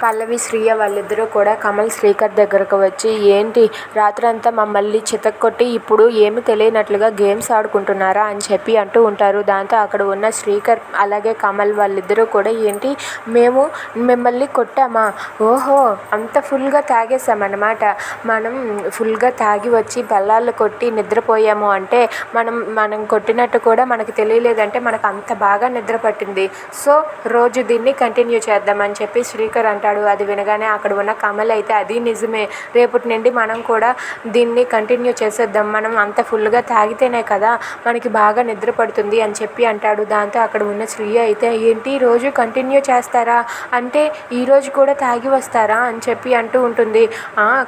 పల్లవి శ్రీయ వాళ్ళిద్దరూ కూడా కమల్ శ్రీకర్ దగ్గరకు వచ్చి ఏంటి? రాత్రంతా మమ్మల్ని చితక్కొట్టి ఇప్పుడు ఏమి తెలియనట్లుగా గేమ్స్ ఆడుకుంటున్నారా? అని చెప్పి అంటూ ఉంటారు. దాంతో అక్కడ ఉన్న శ్రీకర్ అలాగే కమల్ వాళ్ళిద్దరూ కూడా ఏంటి? మేము మిమ్మల్ని కొట్టామా? ఓహో! అంత ఫుల్గా తాగేసామన్నమాట మనం ఫుల్గా తాగి వచ్చి బెల్లాలు కొట్టి నిద్రపోయాము అంటే మనం మనం కొట్టినట్టు కూడా మనకు తెలియలేదంటే మనకు అంత బాగా నిద్ర పట్టింది. సో రోజు దీన్ని కంటిన్యూ చేద్దామని చెప్పి శ్రీకర్ అంటాడు అది వినగానే అక్కడ ఉన్న కమల్ అయితే అది నిజమే. రేపటి నుండి మనం కూడా దీన్ని కంటిన్యూ చేసేద్దాం. మనం అంత ఫుల్గా తాగితేనే కదా మనకి బాగా నిద్ర పడుతుంది అని చెప్పి అంటాడు. దాంతో అక్కడ ఉన్న శ్రీయ అయితే ఏంటి రోజు కంటిన్యూ చేస్తారా? అంటే ఈరోజు కూడా తాగి వస్తారా? అని చెప్పి అంటూ ఉంటుంది.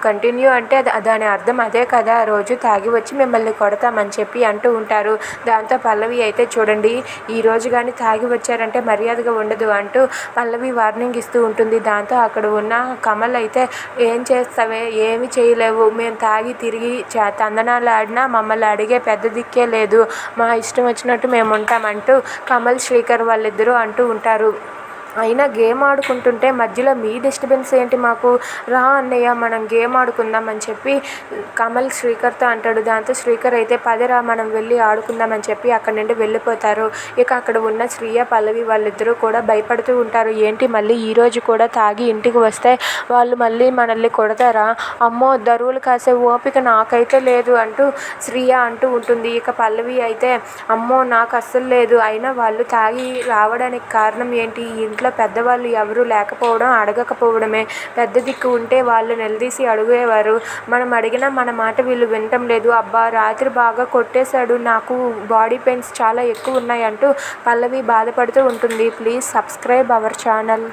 కంటిన్యూ అంటే అది దాని అర్థం అదే కదా. రోజు తాగి వచ్చి మిమ్మల్ని కొడతామని చెప్పి అంటూ ఉంటారు. దాంతో పల్లవి అయితే చూడండి ఈ రోజు కానీ తాగి వచ్చారంటే మర్యాదగా ఉండదు అంటూ పల్లవి వార్నింగ్ ఇస్తూ ఉంటుంది. దాంతో అక్కడ ఉన్న కమల్ అయితే ఏం చేస్తావే? ఏమి చేయలేవు. మేము తాగి తిరిగి చ- తందనాలు ఆడినా మమ్మల్ని అడిగే పెద్ద దిక్కే లేదు. మా ఇష్టం వచ్చినట్టు మేము ఉంటామంటూ కమల్ శ్రీకర్ వాళ్ళిద్దరూ అంటూ ఉంటారు. అయినా గేమ్ ఆడుకుంటుంటే మధ్యలో మీ డిస్టర్బెన్స్ ఏంటి మాకు? రా అన్నయ్య మనం గేమ్ ఆడుకుందాం అని చెప్పి కమల్ శ్రీకర్తో అంటాడు. దాంతో శ్రీకర్ అయితే పదరా మనం వెళ్ళి ఆడుకుందాం అని చెప్పి అక్కడ నుండి వెళ్ళిపోతారు. ఇక అక్కడ ఉన్న శ్రీయ పల్లవి వాళ్ళిద్దరూ కూడా భయపడుతూ ఉంటారు. ఏంటి మళ్ళీ ఈరోజు కూడా తాగి ఇంటికి వస్తే వాళ్ళు మళ్ళీ మనల్ని కొడతారా? అమ్మో దరువులు కాసే ఓపిక నాకైతే లేదు అంటూ శ్రీయ అంటూ ఉంటుంది. ఇక పల్లవి అయితే అమ్మో నాకు అస్సలు లేదు. అయినా వాళ్ళు తాగి రావడానికి కారణం ఏంటి? ఈ ఇంట్లో పెద్దవాళ్ళు ఎవరూ లేకపోవడం అడగకపోవడమే. పెద్ద దిక్కు ఉంటే వాళ్ళు నిలదీసి అడిగేవారు. మనం అడిగినా మన మాట వీళ్ళు వినటం లేదు. అబ్బా రాత్రి బాగా కొట్టేశాడు. నాకు బాడీ పెయిన్స్ చాలా ఎక్కువ ఉన్నాయి అంటూ పల్లవి బాధపడుతూ ఉంటుంది. Please subscribe our channel.